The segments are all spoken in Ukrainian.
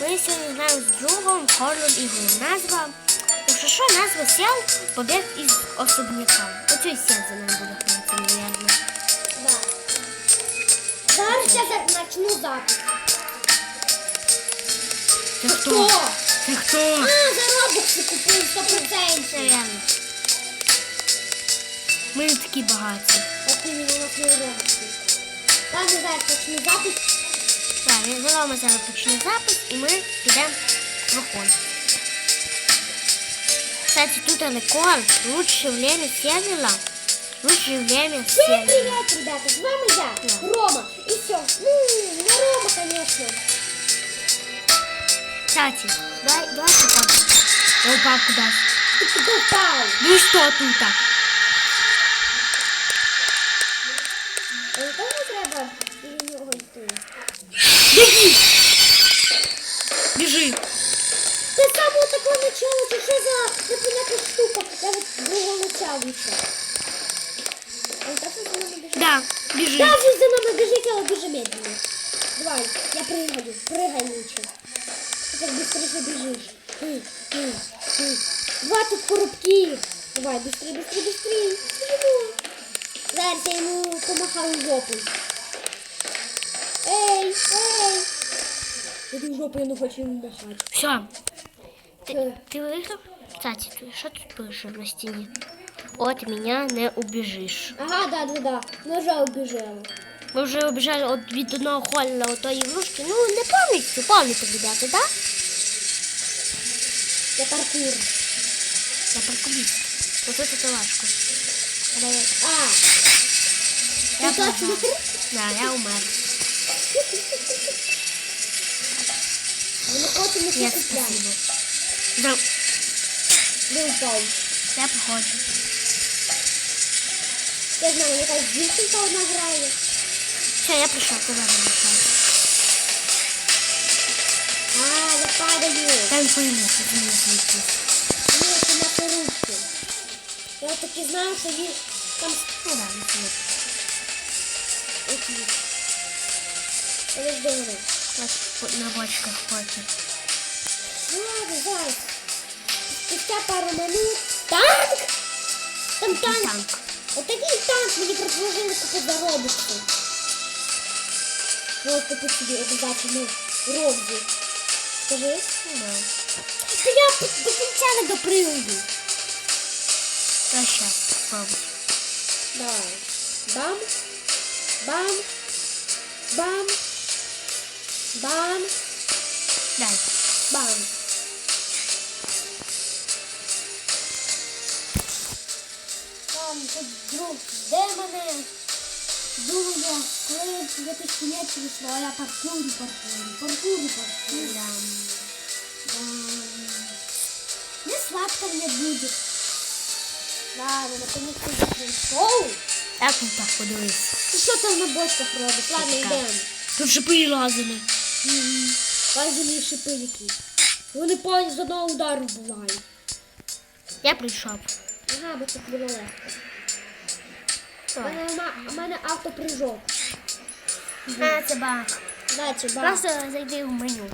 Ми сьогодні граємо з другом Хорном ігрою. Назва. Якщо що, назва сел побіг із особняка. Оцей сел за нами буде гратися, мабуть. Да. Зараз я начну запис. Це Хто? Це хто? А, за робокси купив 100%. Це реально. Ми не такі багаті. От нас є робокси. Зараз почну запис. Так, він ми зараз почне запис і ми підемо виходити. Кстати, тут Алекор. Лучшее время сервера. Лучшее время Всем сервера. привет, ребята, с вами я, Да. Рома. И все. Ну, не Рома, конечно. Кстати, давай, давай попаду. Я упал куда Ты куда упал? Ну и что тут? А помахаю жопою. Ей, ей. Я тут жопу, я не хочу йому махати. Все. Ты, Что? ты выиграл? Кстати, ты что тут пишешь на стене? От меня не убежишь. Ага, да, да, да. Ножа убежала. Мы уже убежали от від одного холла от тої ігрушки. Ну, не повністю, повністю, ребята, да? Я паркур. Я паркурист. Вот это это важко. Але я- А, Я програв. Да, я умер. Ми не хочемо Нет, спасибо. Да, Не упав. я проходжу. Я знаю, якась дівчинка одна грає. Все, я прийшов, давай не мешай. А, я падаю. Дай пойму, що ти не звідти. Ні, це на корупцію. Я таки знаю, що він там Ну да, не звідти. Подожди мене. Ось по- на бочках поки. Ну ладно. Спустя пару минут. Танк! Там танк. Танк. Отакий танк мені предложили за робочку. Ну, купити собі обов'язково робзі. Скажи. Ну да. Я до кінця не допригаю. А сейчас, попробуй. Давай. Бам. Бам. Бам. Бам. Дай. Бам. Там тут друг демони. Дуля, коли я тут кінець вийшла, а я паркурю, паркурю, паркурю, паркурю. Да. Бам. Не сладко мне будет. Ладно, наконец-то я пришел. Так ну так подивись. Ну що там на бочках робить? Ладно, йдемо. Тут шипи лазили. Лазили шипи які. Вони повні з одного удару бувають. Я прийшов. Ага, бо це було легко. У мене, ма- у мене автопрыжок. А, це баг. Дайте, ба. Просто зайди в меню.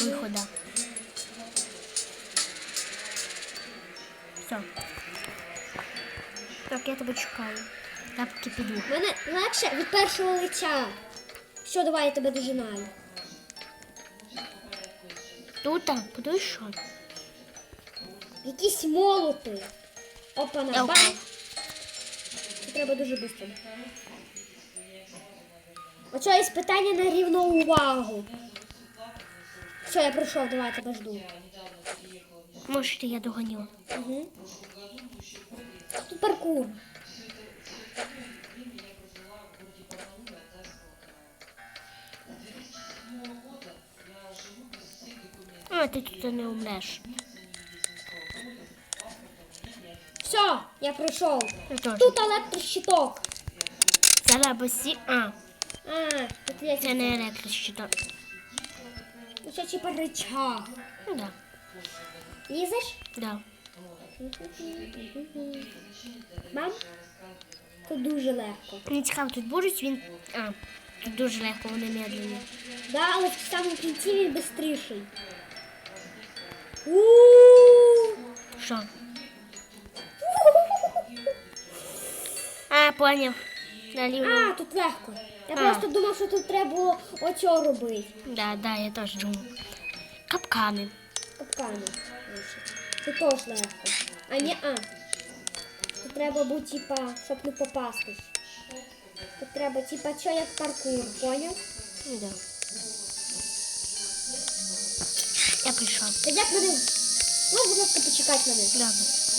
Вихода. Все. Так, я тебе чекаю. Поки піду. Мене легше від першого лиця. Що, давай я тебе дожинаю. Тут подивись що. Якісь молоти. Опа, на бам. Це треба дуже швидко. Оце є питання на рівну увагу. Все, я прийшов, давай тебе жду. Може, я доганю. Угу. Тут паркур. А, ти тут не умреш. Все, я пройшов. Тут електрощиток. Це лабосі. А, А, тут є це не електрощиток. Це типа рычаг. Ну да. Лізеш? Да. Мам? Тут дуже легко. Мені цікаво, тут будуть він. А, Тут дуже легко, вони медленні. Да, але в самому кінці він. У-у-у. Що? А, поняв. Наліво. А, тут легко. Я А. просто думав, що тут треба було оцього робити. Да, да, я теж думав. Капкани. Капкани. Тут теж легко. А не а. Треба бути, типа, щоб не попастись. Тут треба, типа, що як паркур, поняв? Да. Я прийшов. Та як мене. Ну, будь ласка, почекати мене. Добре.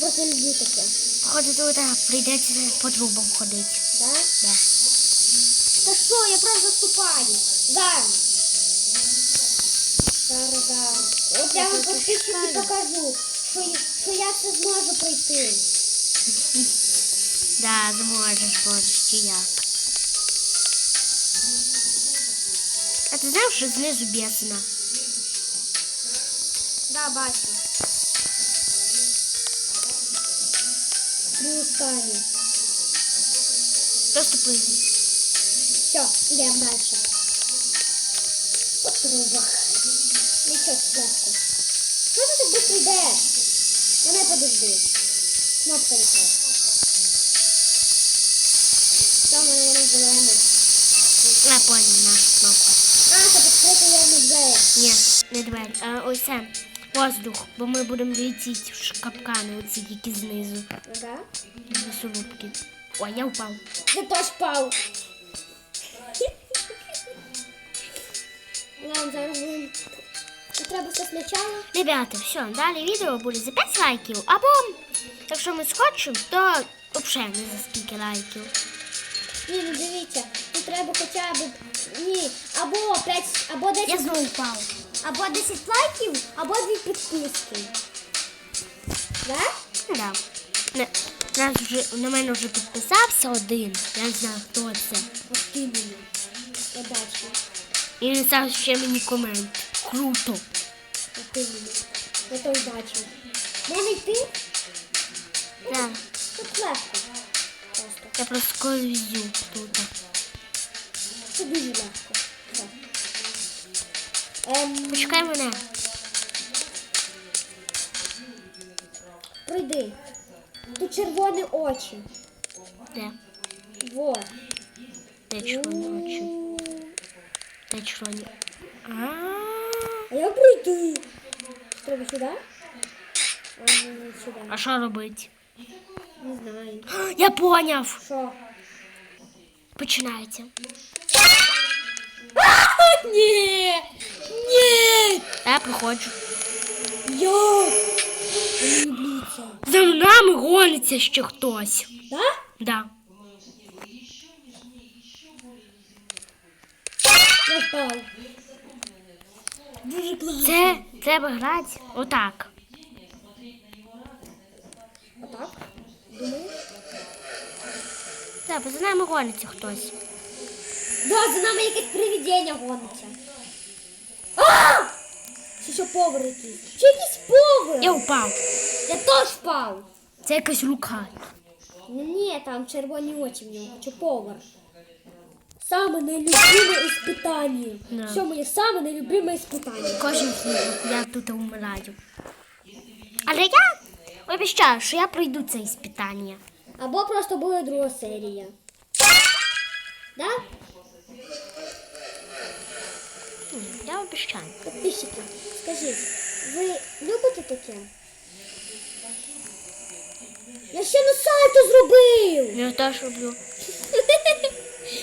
Просто люблю таке. Походу, тут а, прийдеться по трубам ходити. Да? Да. Та що, я просто ступаю. Зараз. Зараз, зараз. От я вам Це підписчики покажу, що, я- що я це зможу пройти. Да, зможеш, боже, ще як. А ти знаєш, що знизу бісена? Да, бачу. Три останні. Просто прыгай. Все, йдемо далі. По трубах. Нічого легко. Що ти так швидко йдеш? Мене подожди. Кнопка не. Там вона вона зелена. Я понял, наша кнопка. А, це відкрити явно двері. Ні, не двері, а ось це. Воздух, бо ми будемо летіти в капкани, оці які знизу. Ага. Лісорубки. Ой, я впав. Ти теж пав. Ладно, зараз будемо. Треба все спочатку. Ребята, все, далі відео буде за 5 лайків. Або, якщо ми схочемо, то взагалі не за скільки лайків. Ні, ну дивіться, тут треба хоча б. Ні, або 5, або 10, Я знову впав. або 10 лайків, або 2 підписки. Да? Ну да. На, нас вже, на мене вже підписався один. Я не знаю, хто це. От ти мені. Я бачу. І він став ще мені комент. Круто. Я той бачу. Мене йти? Да. Тут легко. Просто. Я просто ковзю тут. Це дуже легко. Ем, Почекай мене. пройди. Тут червоні очі. Де? Вот. Де червоні очі? Де червоні? А. А як пройти? Треба сюди? А, сюди. А що робити? Не знаю. Я поняв. Що? Починається. Ні! Ні! Я? Я люблю це. За нами гониться ще хтось. Да? Да. Я впав. Дуже класно. Це треба грати отак. Отак? Думаєш? Так, за нами гониться хтось. Да, за нами якесь привидіння гониться. А! Чи що повар якийсь? Чи якийсь повар? Я впав. Я теж впав. Це якась рука. Ні, там червоні очі в нього, чи повар. Саме нелюбиме іспитання. Да. Що моє саме нелюбиме іспитання? Кожен хвилин я тут вмираю. Але я обіцяю, що я пройду це іспитання. Або просто буде друга серія. Да? Ні, Я обіцяю. Підписчики, скажіть, ви любите таке? Я ще на сальто зробив! Я теж роблю.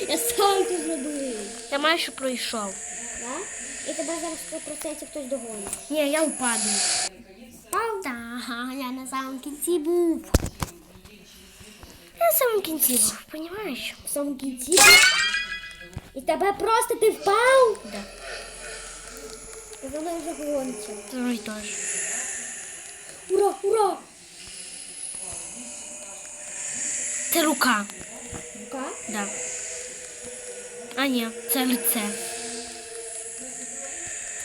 Я сальто зробив. Я майже пройшов. Да? І тебе зараз 100% хтось догонить. Ні, я впаду. Пау. Ага, я на самому кінці був. Я на самому кінці був, розумієш? В самому кінці. І тебе просто ти впав? Да. І за мною вже гониться. Той теж. Ура, ура! Це рука. Рука? Да. А ні, це лице.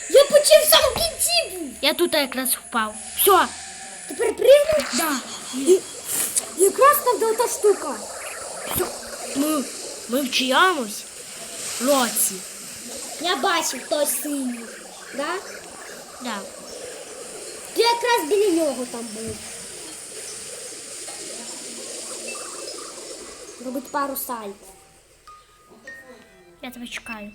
Я почив в самому кінці був! Я тут якраз впав. Все. Тепер пригнув? Да. І... Якраз там та штука. Все. Ми, ми вчимось. році. Я бачив той синій. Да? Да. Ти якраз біля нього там був. Робить пару сальт. Я тебе чекаю.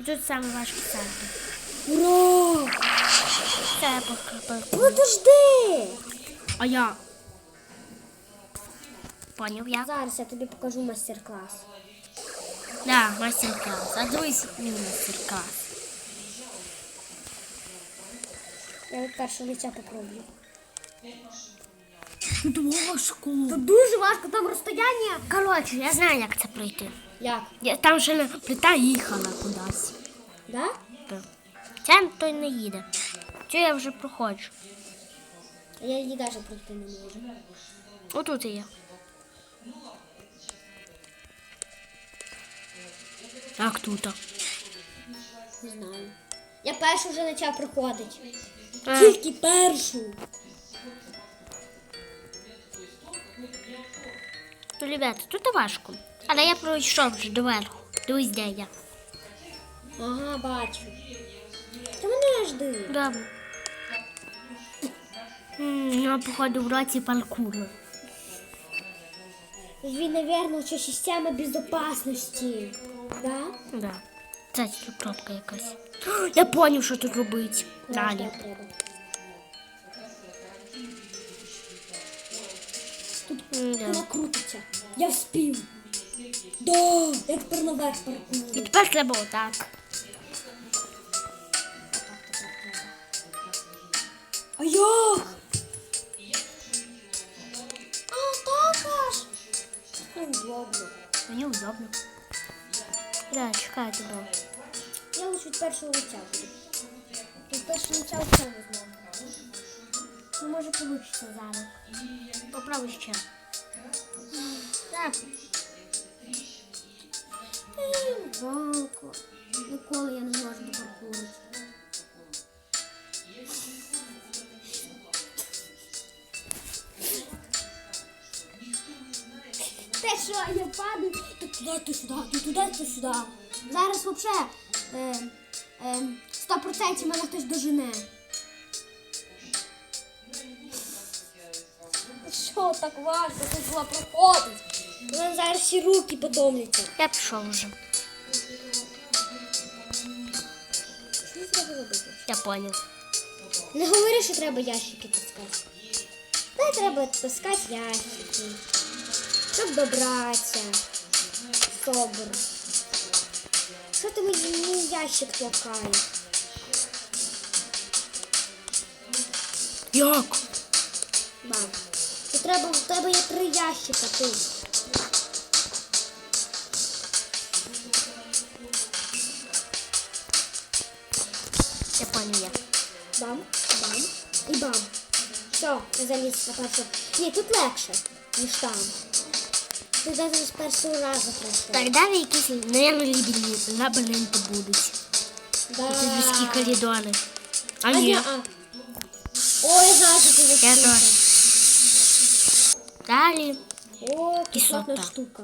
І тут саме важкі сальто. Ура! Це я покріпив. Подожди! А я. Поняв я? Зараз я тобі покажу майстер-клас. Да, мастер-клас. А дивись мій мастер-клас. Я від першого лиця попробую. Тут важко. Тут дуже важко, там розстояння. Коротше, я знаю, як це пройти. Як? Я, там ще не- плита їхала кудись. Да? Так. Ця той не їде. Цю я вже проходжу. Я її навіть пройти не можу. Отут є. Так, тут. Не знаю. Я першу вже почав проходити. А, Тільки першу. то, ребята, тут важко. Але я пройшов вже доверху. Дивись, де я. Ага, бачу. Та мене жди. Добре. М, Ну, походу, в році паркуру. Він, наверное, що система безопасности. Да? Да. Це тут кнопка якась. Я поняв, що тут робити. Далі. Так треба. М, да. Вона крутиться. Я вспів. Да, я тепер наверх І паркую. тепер треба отак. А як? А, так аж. Ну, удобно. Мені удобно. Да, чекай тебе. Я лучше від першого лиця буду. Від першого лиця все не знаю. Ну, може, вийде зараз. Попробуй ще. Так. Жалко. Ніколи я не можу допаркурити. Те, що я падаю, то туди, то сюди, то туди, то сюди. Зараз взагалі е, е, 100% мене хтось дожене. Що так важко тут було проходить? У зараз всі руки потомляться. Я пішов вже. Треба робити? Я поняв. Не говори, що треба ящики таскати. Та й треба таскати ящики, щоб добратися. Собор. Що ти мені ящик толкаєш? Як? Бам. Тут треба, в тебе є три ящика тут. Я поняв я. Бам, бам і бам. Все, заліз на першу. Ні, тут легше, ніж там. Ти навіть з першого разу пройшов. Так, далі якісь, мабуть, лабіринти будуть. Да. Тут людські коридори. А ні. а. Ой, що ти Я теж. Далі. О, Кислота. кислотна штука.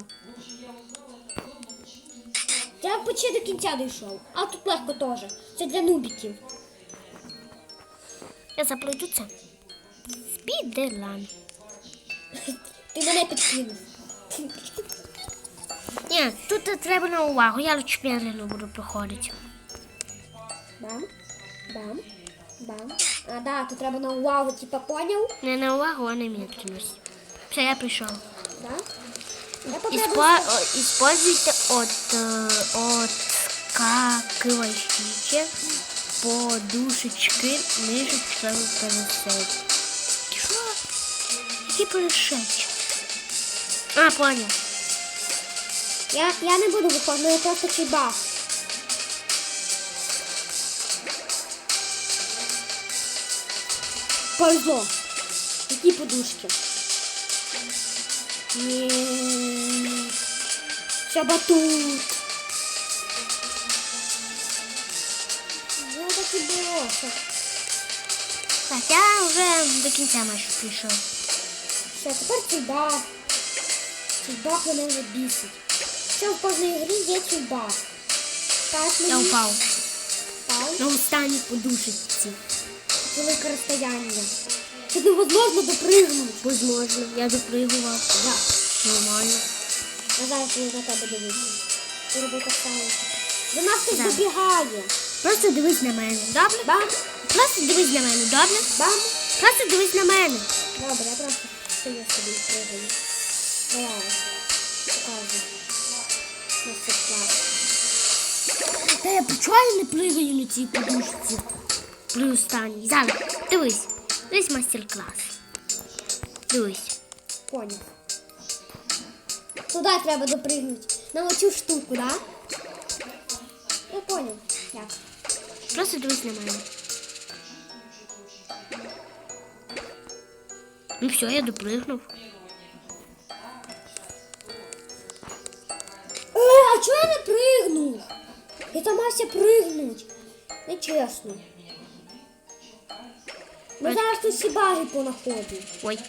Я почти до кінця дійшов. А тут легко теж. Це для нубіків. Я заплачу це. Спідран. Ти мене підкинув. Ні, тут треба на увагу. Я лучше медленно буду проходити. Бам, бам, бам. А, да, тут треба на увагу, типа, поняв? Не на увагу, а на медленность. Все, я прийшов. Да? О, Используйте от, э, откакивающие подушечки ниже, чтобы пересечь. Что? Які пересечь? А, понял. Я, я не буду виходити, я просто чібав. Повезло. Які подушки? Ні. Шабатут. Ну так і було. Так, я вже до кінця майже прийшов. Все, тепер цей баг. Цей баг мене вже бісить. Що в кожній грі є баг. Так, Я мені впав. На останній подушечці. Велике розстояння. Це невозможно допригнути. Возможно, я допригував. Да. Нормально. Я зараз я на тебе дивитися. Ти роби так само. До нас хтось Да. добігає. Просто дивись на мене, добре? Бам, Просто дивись на мене, добре? бам. Просто дивись на мене. Добре, я просто стою собі пригаю. Давай. Показуй. Мастер-клас. Та я почуваю не пригаю на цій подушці. При останній. Зараз, дивись. Дивись майстер-клас. Дивись. Поняв. Туди треба допригнути. На оцю штуку, да? Я поняв. Як? Просто дивись на мене. Ну все, я допригнув. Е, а чого я не пригнув? Я там мався. Нечесно. Ми зараз тут всі баги понаходимо. Ой.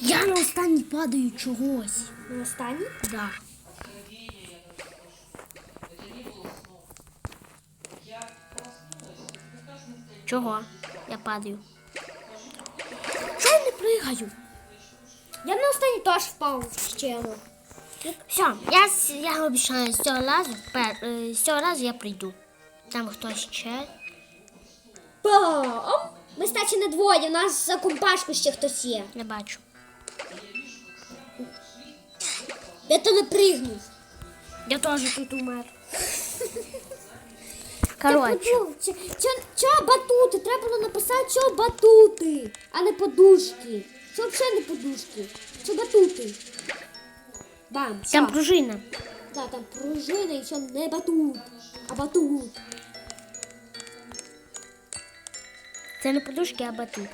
Я на останній падаю чогось. На останній? Да. Чого? Я падаю. Чого я не пригаю? Я на останній теж впав ну. Все, я, с- я обіцяю, з цього разу, пер, з цього разу я прийду. Там хтось ще. Бам! Ми, стачі, не двоє, у нас за компашку ще хтось є. Не бачу. Я то не пригнув. Я теж тут умер. Коротше, Чого батути? Треба було написати, що батути, а не подушки. Що взагалі не подушки? Що батути? Бам, там пружина. Да, там пружина і що не батут, а батут. Це не подушки, а батут.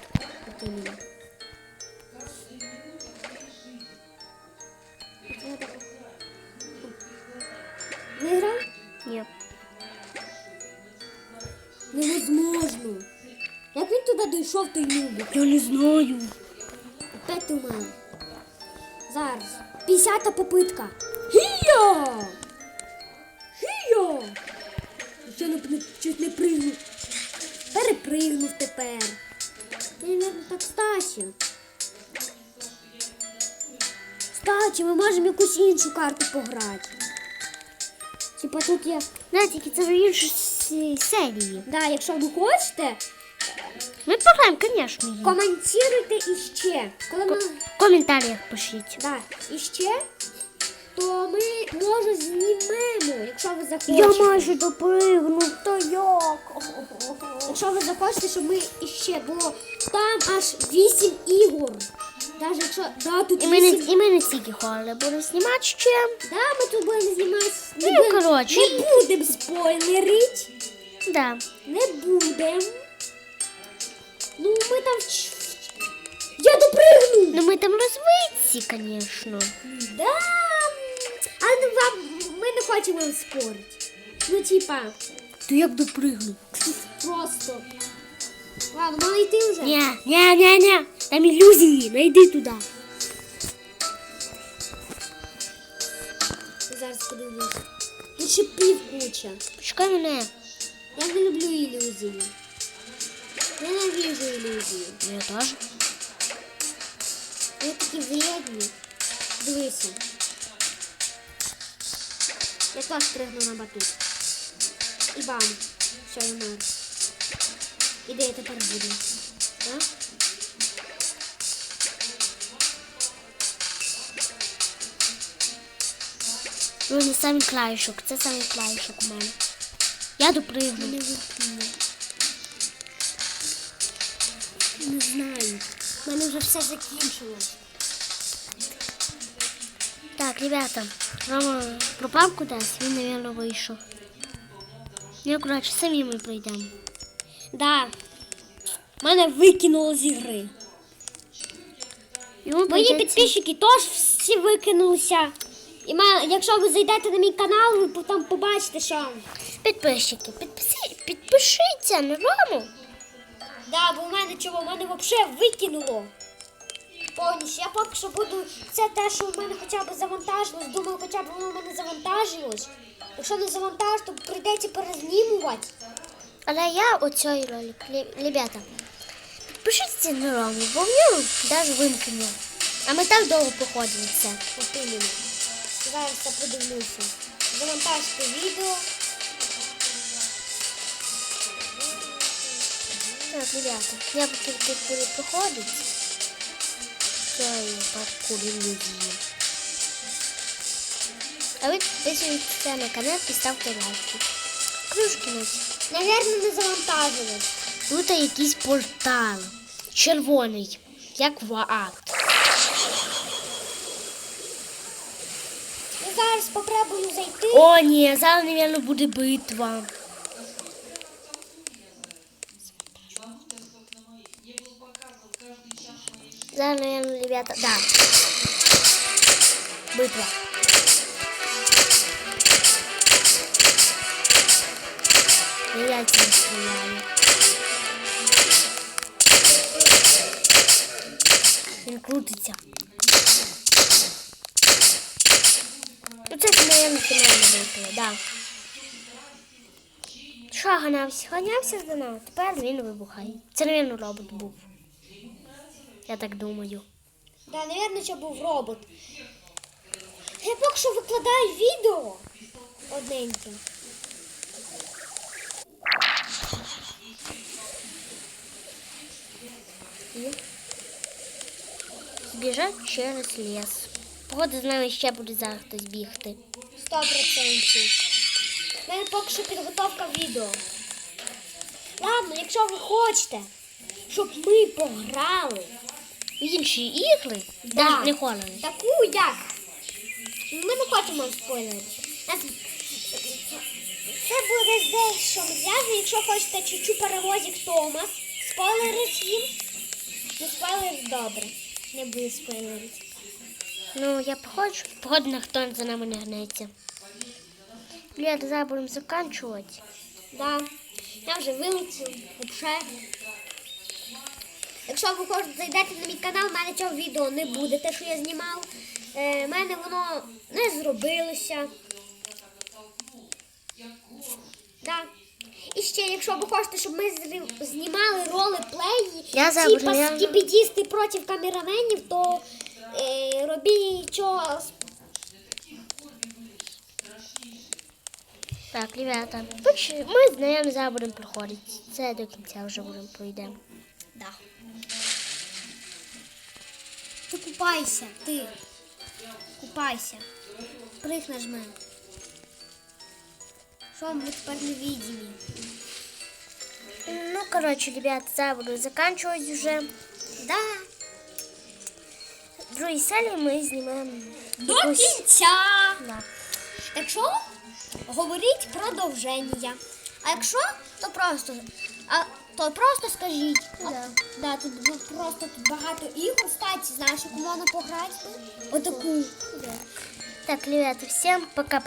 Виграв? Ні. Невозможно. Як він туди дійшов, той нубик? Я не знаю. Опять у мене. Зараз. 50-та попитка. Гія! Я не, не, чуть не пригнув. Перепригнув тепер. Мені не так Стасі. Стасі, ми можемо якусь іншу карту пограти. Типа тут є. Знаєте, тільки це вже інші серії. Да, якщо ви хочете, Ми пограємо, звісно. її. коментуйте іще. Коли ми... В коментарях пишіть. Да, і ще, то ми може знімемо, якщо ви захочете. Я майже допригнув, то як? Якщо ви захочете, щоб ми іще було там аж 8 ігор. Навіть якщо да, тут І ми, не, 8... і ми не стільки ходили, будемо знімати ще. Да, ми тут будемо знімати. Ну, Не, будем- коротше. не будемо спойлерити. Да. Не будемо. Ну, ми там. ч- Я допригну! Ну ми там розвитці, звісно. Да. Але ну, вам ми не хочемо спорити. Ну, типа, То як допригну? просто. Ладно, мала йти вже. Ні, ні, ні, ні. Там ілюзії, найди туди. Зараз подивлюсь. Тут ще пів куча. Почекай мене. Я не люблю ілюзії. Ненавижу ілюзії. Я теж. Вони такі вредні. Дивися. Я теж пригну на батут. І бам. Все, я мер. І де я тепер буду? Ну, не самий клавішок. Це самий клавішок у мене. Я допригну. Не випну. Не знаю. У мене вже все закінчилось. Так, ребята, Рома пропав кудись, він, мабуть, вийшов. Ну, коротше, самі ми пройдемо. Да. Мене викинуло з ігри. Йому Мої прийдеться- підписчики теж всі викинулися. І ма- якщо ви зайдете на мій канал, ви потім побачите, що. Підписчики, підписи, підпишіться на Рому. Да, бо в мене чого, в мене взагалі викинуло. повністю. Я поки що буду. Це те, що в мене хоча б завантажилось. Думаю, хоча б воно в мене завантажилось. Якщо не завантаж, то прийдеться перезнімувати. Але я у цій ролик, ребята, підпишіться на Рому, бо в нього навіть вимкнено. А ми так довго проходили це. Зараз я подивлюся. Завантажте відео. Так, ребята, я буду проходити. Цієї паркур ілюзії. А ви підписуйтесь на канал і ставте лайки. Кружки носі. Навірно, не завантажилось. Тут якийсь портал. Червоний, як в акт. Я зараз попробую зайти. О, ні, зараз, мабуть, буде битва. Зараз, мабуть, ребята, да. Битва. Я тебе стреляю. Він крутиться. Ну це ж, мабуть, фінальне випало, да. Що ганявся? Ганявся за нами. Тепер він вибухає. Це, мабуть, робот був. Я так думаю. Да, навірно, що був робот. Я поки що викладаю відео одненьке. І збіжать через ліс. Походу з нами ще буде зараз хтось бігти. Сто процентів. У мене поки що підготовка відео. Ладно, якщо ви хочете, щоб ми пограли Інші ігри Да. навіть не холодно. таку, як. Ми не хочемо спойлерити. Нас... Це буде дещо зв'язано, якщо хочете чуть-чуть паровозик Томас. Спойлерить їм. Ну, спойлерить добре. Не буде спойлерити. Ну, я походжу. Походу, ніхто за нами не гнеться. Бля, зараз будемо закінчувати. Да. Я вже вилетів, взагалі. Якщо ви хочете зайдете на мій канал, в мене цього відео не буде, те, що я знімав. Е, мене воно не зробилося. Да. І ще, якщо ви хочете, щоб ми знімали ролеплеї, Я зараз типа реально- скібідісти проти камераменів, то е, робіть що Так, ребята, ми з нею зараз будемо проходити. Це до кінця вже будемо пройдемо. Да. Ти купайся, ти. Купайся. Прих нажми. Що ми тепер невидимі? Ну, коротше, ребята, зараз буду закінчувати вже. Да. В другій серії ми знімаємо До якусь- кінця. Да. Якщо говоріть продовження. А якщо, то просто. А то просто скажіть. А, Да. да, тут бу- просто тут багато ігор. Кстати, знаєш, яку можна пограти? Отаку. Так, ребята, всем пока-пока.